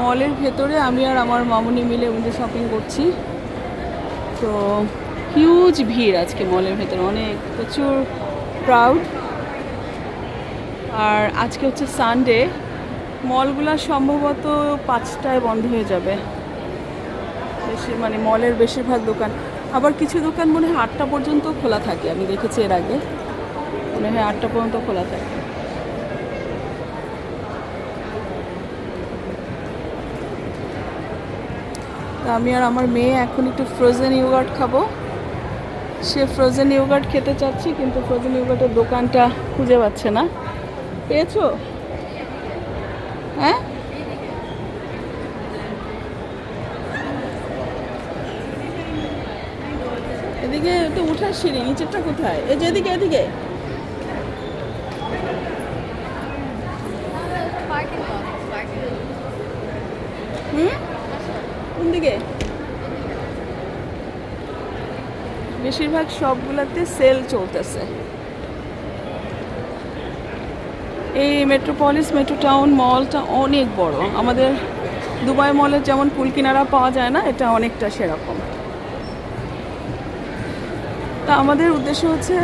মলের ভেতরে আমি আর আমার মামুনি মিলে উইন্ডো শপিং করছি। তো হিউজ ভিড় আজকে মলের ভেতরে, অনেক, প্রচুর ক্রাউড আর আজকে হচ্ছে সানডে মলগুলো সম্ভবত পাঁচটায় বন্ধ হয়ে যাবে। বেশি মানে মলের বেশিরভাগ দোকান। আবার কিছু দোকান মনে হয় আটটা পর্যন্ত খোলা থাকে, আমি দেখেছি এর আগে। মনে হয় আটটা পর্যন্ত খোলা থাকে। আমি আর আমার মেয়ে এখন একটু ফ্রোজেন ইয়োগার্ট খাব। সে ফ্রোজেন ইয়োগার্ট খেতে চাচ্ছি, কিন্তু ফ্রোজেন ইয়োগার্টের দোকানটা খুঁজে পাচ্ছে না। পেয়েছ? হ্যাঁ? এদিকে একটু উঠার সিঁড়ি, নিচেরটা কোথায়? এই যে এদিকে এদিকে হুম কোন দিকে? বেশিরভাগ সবগুলাতে সেল চলতেছে। এই মেট্রোপলিস মেট্রো টাউন মলটা অনেক বড়। আমাদের দুবাই মলের যেমন কুলকিনারা পাওয়া যায় না, এটা অনেকটা সেরকম। তা আমাদের উদ্দেশ্য হচ্ছে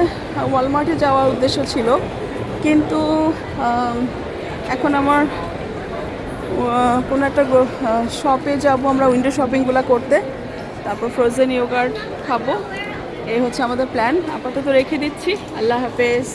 ওয়ালমার্টে যাওয়ার উদ্দেশ্য ছিল। কিন্তু এখন আমার কোনো একটা শপে যাব আমরা উইন্ডো শপিংগুলো করতে। তারপর ফ্রোজেন ইয়োগার্ট খাব। এই হচ্ছে আমাদের প্ল্যান আপাতত রেখে দিচ্ছি। আল্লাহ হাফেজ।